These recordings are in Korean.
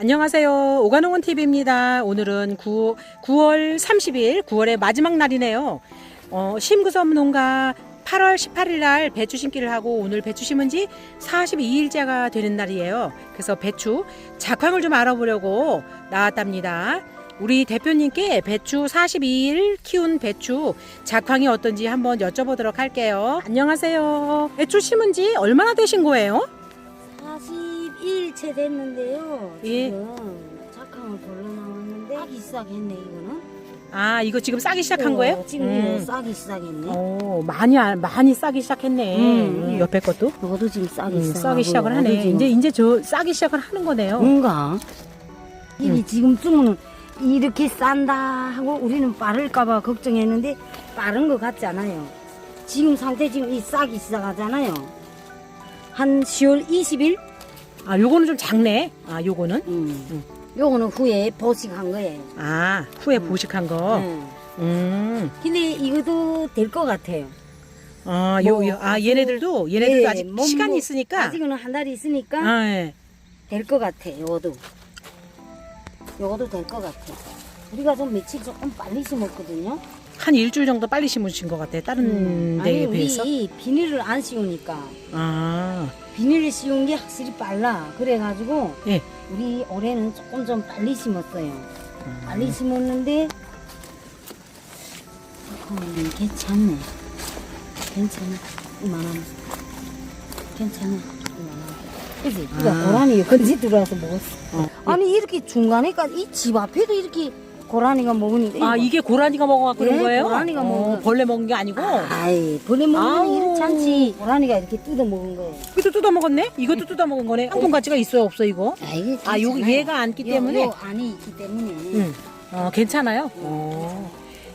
안녕하세요. 오가농원 TV입니다. 오늘은 9, 9월 30일, 9월의 마지막 날이네요. 어, 심구섬 농가 8월 18일 날 배추 심기를 하고 오늘 배추 심은 지 42일째가 되는 날이에요. 그래서 배추 작황을 좀 알아보려고 나왔답니다. 우리 대표님께 배추 42일 키운 배추 작황이 어떤지 한번 여쭤보도록 할게요. 안녕하세요. 배추 심은 지 얼마나 되신 거예요? 42일째 됐는데요. 예. 지금 작황을 돌려 나왔는데 싹이 시작했네 이거는. 아, 이거 지금 싸기 시작한 어, 거예요? 지금 음. 이거 싹이 시작했네. 오, 많이 알- 많이 싸기 시작했네. 음. 음, 옆에 것도 이것도 지금 싹이 음, 시작. 싸기 시작을 하네. 이제 이제 저 싸기 시작을 하는 거네요. 뭔가 이게 음. 지금쯤은 이렇게 싼다 하고 우리는 빠를까봐 걱정했는데 빠른 것 같지 않아요. 지금 상태 지금 이 싹이 시작하잖아요. 한 10월 20일. 아, 요거는 좀 작네. 아, 요거는 음. 요거는 후에 보식한 거예요. 아 후에 음. 보식한 거. 음. 음. 근데 이것도 될 것 같아요. 아, 요, 뭐, 요, 아, 얘네들도 얘네들도 예, 아직 뭐, 시간이 뭐, 있으니까. 아직은 한 달이 있으니까 아, 예. 될것 같아. 요것도. 요것도 될 것 같아. 우리가 좀 며칠 조금 빨리 심었거든요. 한 일주일 정도 빨리 심으신 것 같아. 다른 데에 음. 아니 비해서. 우리 비닐을 안 씌우니까 아, 비닐을 씌운 게 확실히 빨라. 그래가지고 예. 우리 올해는 조금 좀 빨리 심었어요. 음. 빨리 심었는데 음, 괜찮네. 괜찮아. 이만하면 괜찮아. 이만하면. 그지? 이거 아. 고라니 건지 들어와서 먹었어. 어. 아니 이렇게 중간에까지 이 집 앞에도 이렇게 고라니가 먹으니까 아. 이게 고라니가 먹어갖고 그런 예, 거예요? 고라니가 어, 먹은 벌레 먹은 게 아니고. 아이 벌레 먹으면 아우. 이렇지 않지 고라니가 이렇게 뜯어 먹은 거예요 이것도 뜯어 먹었네? 이것도 뜯어 먹은 거네. 항공 가치가 있어요, 없어 이거? 아, 이게 아, 괜찮아요. 얘가 안기 요- 때문에. 요 안이 있기 때문에 응. 어, 괜찮아요. 어.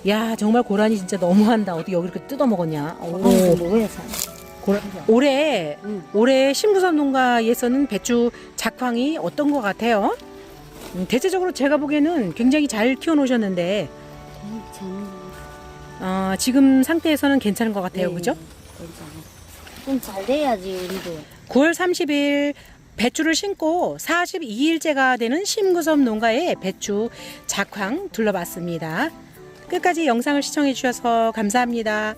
야, 정말 고라니 진짜 너무한다. 어디 여기 이렇게 뜯어 먹었냐? 고라니도 오. 먹어야 살 고라... 올해 응. 올해 신부선 농가에서는 배추 작황이 어떤 것 같아요? 음, 대체적으로 제가 보기에는 굉장히 잘 키워놓으셨는데 어, 지금 상태에서는 괜찮은 것 같아요, 네, 그죠? 괜찮아 좀잘 돼야지 우리도 9월 30일 배추를 심고 42일째가 되는 심구섬 농가의 배추 작황 둘러봤습니다. 끝까지 영상을 시청해 주셔서 감사합니다.